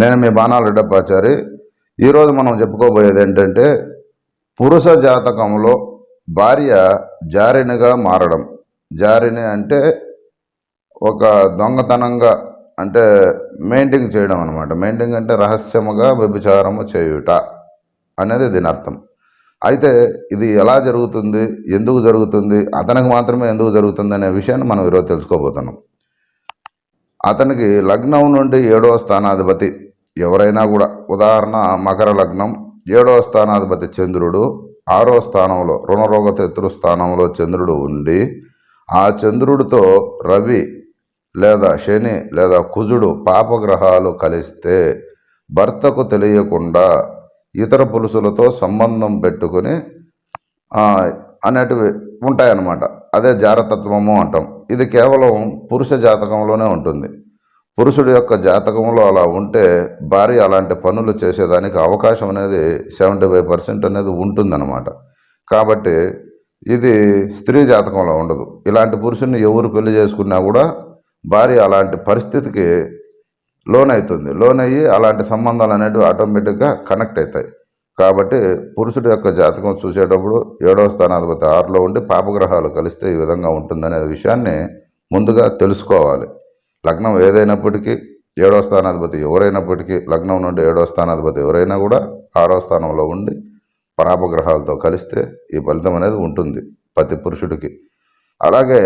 నేను మీ బాణాల రెడ్డప్పాచారి ఈరోజు మనం చెప్పుకోబోయేది ఏంటంటే పురుష జాతకంలో భార్య జారినిగా మారడం. జారిని అంటే ఒక దొంగతనంగా అంటే మెయింటైన్ చేయడం అనమాట మెయింటైన్ అంటే రహస్యముగా వ్యభిచారము చేయుట అనేది దీని అర్థం. అయితే ఇది ఎలా జరుగుతుంది? ఎందుకు జరుగుతుంది? అతనికి మాత్రమే ఎందుకు జరుగుతుంది అనే విషయాన్ని మనం ఈరోజు తెలుసుకోబోతున్నాం. అతనికి లగ్నం నుండి ఏడవ స్థానాధిపతి ఎవరైనా కూడా ఉదాహరణ మకర లగ్నం ఏడవ స్థానాధిపతి చంద్రుడు ఆరో స్థానంలో రుణరోగ శత్రు స్థానంలో చంద్రుడు ఉండి ఆ చంద్రుడితో రవి లేదా శని లేదా కుజుడు పాపగ్రహాలు కలిస్తే భర్తకు తెలియకుండా ఇతర పురుషులతో సంబంధం పెట్టుకుని అనేటివి ఉంటాయన్నమాట. అదే జారతత్వము అంటాం. ఇది కేవలం పురుష జాతకంలోనే ఉంటుంది. పురుషుడు యొక్క జాతకంలో అలా ఉంటే భార్య అలాంటి పనులు చేసేదానికి అవకాశం అనేది సెవెంటీ ఫైవ్ పర్సెంట్ అనేది ఉంటుందన్నమాట. కాబట్టి ఇది స్త్రీ జాతకంలో ఉండదు. ఇలాంటి పురుషుడిని ఎవరు పెళ్ళి చేసుకున్నా కూడా భార్య అలాంటి పరిస్థితికి లోన్ అవుతుంది లోన్ అయ్యి అలాంటి సంబంధాలు అనేవి ఆటోమేటిక్గా కనెక్ట్ అవుతాయి. కాబట్టి పురుషుడి యొక్క జాతకం చూసేటప్పుడు ఏడవ స్థానాధిపతి ఆరులో ఉండి పాపగ్రహాలు కలిస్తే ఈ విధంగా ఉంటుందనే విషయాన్ని ముందుగా తెలుసుకోవాలి. లగ్నం ఏదైనప్పటికీ ఏడో స్థానాధిపతి ఎవరైనప్పటికీ లగ్నం నుండి ఏడవ స్థానాధిపతి ఎవరైనా కూడా ఆరో స్థానంలో ఉండి పరాపగ్రహాలతో కలిస్తే ఈ ఫలితం అనేది ఉంటుంది ప్రతి పురుషుడికి. అలాగే